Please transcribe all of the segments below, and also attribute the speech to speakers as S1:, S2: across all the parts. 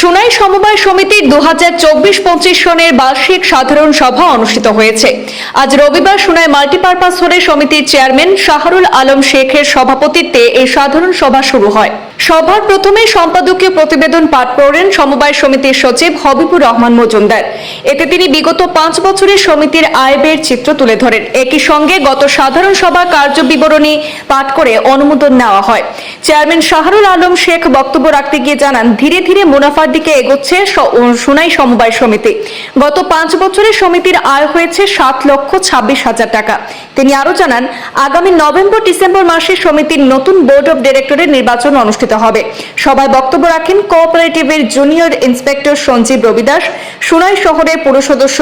S1: সুনাই সমবায় সমিতির দু হাজার চব্বিশ পঁচিশ সনের বার্ষিক সাধারণ সভা অনুষ্ঠিত হয়েছে। আজ রবিবার সুনাই মাল্টিপারপাস হলে সমিতির চেয়ারম্যান শাহরুল আলম শেখের সভাপতিত্বে এই সাধারণ সভা শুরু হয়। সভার প্রথমে সম্পাদকীয় প্রতিবেদন পাঠ করেন সমবায় সমিতির সচিব হবিবুর রহমান মজুমদার। এতে তিনি বিগত পাঁচ বছরের সমিতির আয় ব্যয়ের চিত্র তুলে ধরেন। একই সঙ্গে গত সাধারণ সভা কার্য বিবরণী পাঠ করে অনুমোদন নেওয়া হয়। চেয়ারম্যান শাহরুল আলম শেখ বক্তব্য রাখতে গিয়ে জানান, ধীরে ধীরে মুনাফার দিকে এগোচ্ছে সোনাই সমবায় সমিতি। গত পাঁচ বছরে সমিতির আয় হয়েছে সাত লক্ষ ছাব্বিশ হাজার টাকা। তিনি আরও জানান, আগামী নভেম্বর ডিসেম্বর মাসে সমিতির নতুন বোর্ড অব ডিরেক্টরের নির্বাচন অনুষ্ঠিত হবে। সভায় বক্তব্য রাখেন কোঅপারেটিভের জুনিয়র ইন্সপেক্টর সঞ্জীব রবিদাস, সুনাই শহরের পুর সদস্য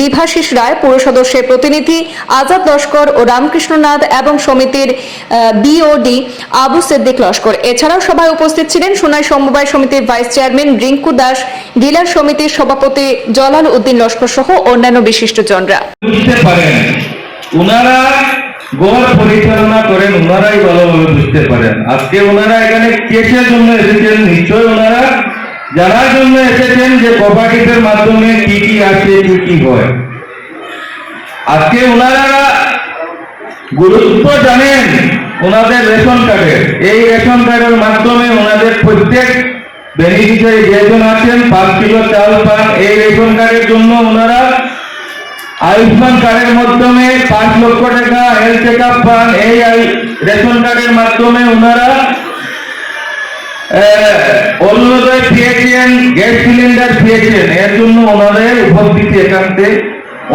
S1: বিভাশিস রায়, পুর সদস্যের প্রতিনিধি আজাদ লস্কর ও রামকৃষ্ণনাথ এবং সমিতির বিওডি আবু সিদ্দিক লস্কর। এছাড়াও সভায় উপস্থিত ছিলেন সুনাই সমবায় সমিতির vice chairman Rinku Das, dealer সমিতির সভাপতি জলাল উদ্দিন লস্কর সহ অন্যান্য বিশিষ্টজনরা।
S2: ওনারা গড় পরিচালনা করেন, ওনারাই ভালোভাবে বুঝতে পারেন। আজকে ওনারা এখানে কেসের জন্য এসেছেন? নিশ্চয় ওনারা জানার জন্য এসেছেন যে কোপারেটিভের মাধ্যমে কি কি আছে, কি কি হয়। আজকে ওনারা গুরুত্ব জানেন ওনাদের রেশন কার্ডের এই রেশন কার্ডের মাধ্যমে ওনাদের প্রত্যেক বেনিফিশিয়ারি যেজন আছেন, পাঁচ কিলো চাল পান, এই রেশন কার্ডের জন্য ওনারা আয়ুষ্মান কার্ডের মাধ্যমে পাঁচ লক্ষ টাকা হেলথ চেক আপ পান এই রেশন কার্ডের মাধ্যমে ওনারা অন্যদের পেয়েছেন, গ্যাস সিলিন্ডার পেয়েছেন। এর জন্য ওনাদের উপস্থিতি একান্তে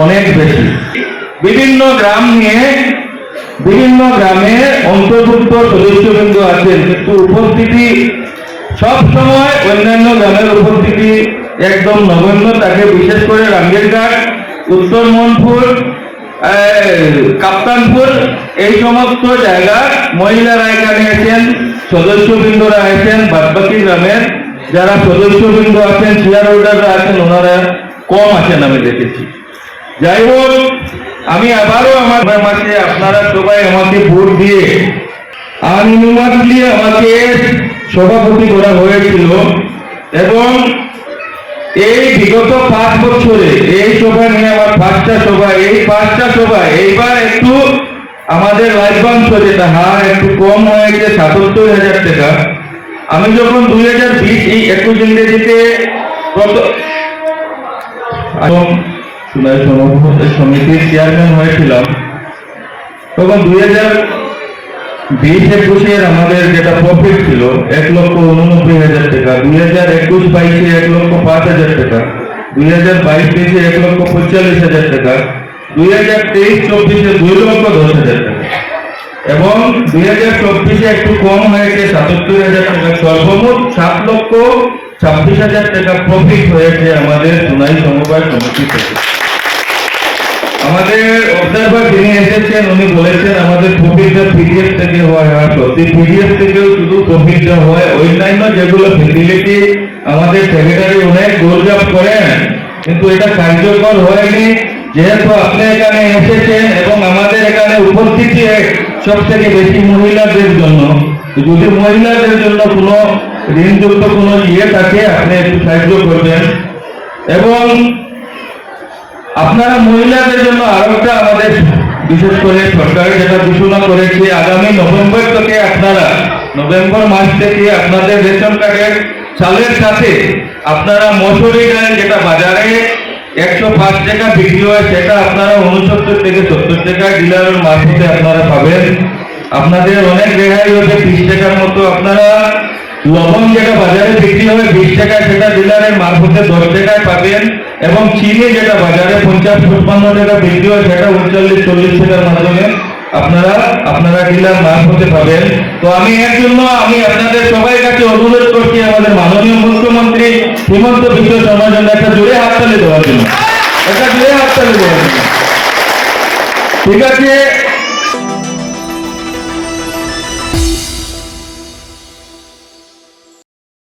S2: অনেক বেশি। বিভিন্ন গ্রাম নিয়ে, বিভিন্ন গ্রামে অন্তর্ভুক্ত সদস্যবৃন্দ আছেন, কিন্তু উপস্থিতি সব সময় অন্যান্য গ্রামের উপস্থিতি একদম নগণ্য। তাকে বিশেষ করে রাঙ্গেরঘাট উত্তর মনপুর কাপ্তানপুর, এই সমস্ত জায়গা মহিলারা এখানে আছেন সদস্যবৃন্দরা আছেন, বাদবাকি গ্রামের যারা সদস্যবৃন্দ আছেন চেয়ার হোল্ডাররা আছেন, ওনারা কম আছেন আমি দেখেছি। যাই হোক, আমি আবারও আমার মাসে আপনারা সবাই আমাকে ভোট দিয়ে আনইনুমাতলি আমাকে সভাপতি করা হয়েছিল এবং এই বিগত পাঁচ বছরে, এই সভা নিয়ে আমার পাঁচটা সভা এই পাঁচটা সভা এইবার একটু আমাদের লাইফবাঞ্চ যেটা, হার একটু কম হয়েছে সাতাত্তর হাজার টাকা। আমি যখন দুই হাজার বিশ, এই একুশ ইংরেজিতে এবং সমিতির চেয়ারম্যান হয়েছিলাম, তখন দুই হাজার বিশ একুশের আমাদের যেটা প্রফিট ছিল, এক লক্ষ উননব্বই হাজার টাকা, দুই হাজার একুশ বাইশে এক লক্ষ পাঁচ হাজার টাকা, দুই হাজার বাইশ তেইশে এক লক্ষ পঁয়তাল্লিশ হাজার টাকা, দুই হাজার তেইশ চব্বিশে দুই লক্ষ দশ হাজার টাকা এবং দুই হাজার চব্বিশে একটু কম হয়েছে, সাতাত্তর হাজার টাকা। সর্বমোট সাত লক্ষ ছাব্বিশ হাজার টাকা প্রফিট হয়েছে আমাদের সোনাই সমবায় সমিতি থেকে। আমাদের অবজারভার যিনি এসেছেন, উনি বলেছেন, আমাদের প্রফিটটা পিডিএফ থেকে হয়, আর সত্যি পিডিএফ থেকেও শুধু প্রফিটটা হয়। অন্যান্য যেগুলো ফেসিলিটি আমাদের সেক্রেটারি অনেক দৌড়ঝাপ করেন, কিন্তু এটা কার্যকর হয়নি। যেহেতু আপনি এখানে এসেছেন এবং আমাদের এখানে উপস্থিতি সব থেকে বেশি মহিলাদের জন্য। যদি মহিলাদের জন্য কোনো ঋণযুক্ত কোনো ইয়ে থাকে, আপনি একটু সাহায্য করবেন। এবং আপনারা মহিলাদের জন্য আরও একটা আমাদের বিশেষ করে সরকার যেটা ঘোষণা করেছে, আগামী নভেম্বর থেকে আপনারা, নভেম্বর মাস থেকে আপনাদের রেশন কার্ডের চালের সাথে আপনারা মসুরি ডাল যেটা বাজারে একশো পাঁচ টাকা বিক্রি হয়, সেটা আপনারা উনসত্তর থেকে সত্তর টাকা ডিলারের মারফতে আপনারা পাবেন। আপনাদের অনেক রেহাই হবে বিশ টাকার মতো আপনারা লবণ যেটা বাজারে বিক্রি হয়, বিশ টাকা সেটা ডিলারের মারফতে দশ টাকায় পাবেন। এবং চীনে যেটা বাজারে পঞ্চাশ পঞ্চান্ন টাকা বিক্রি হয়, সেটা উনচল্লিশ, চল্লিশ টাকার মাধ্যমে আপনারা আপনারা ডিলার মারফতে পাবেন। তো আমি এর জন্য আমি আপনাদের সবাই কাছে অনুরোধ করছি, আমাদের মাননীয় মুখ্যমন্ত্রী হিমন্ত বিশ্ব শর্মার জন্য একটা জোরে হাততালি দেওয়ার জন্য। একটা জোরে হাততালি দেওয়ার জন্য। ঠিক আছে?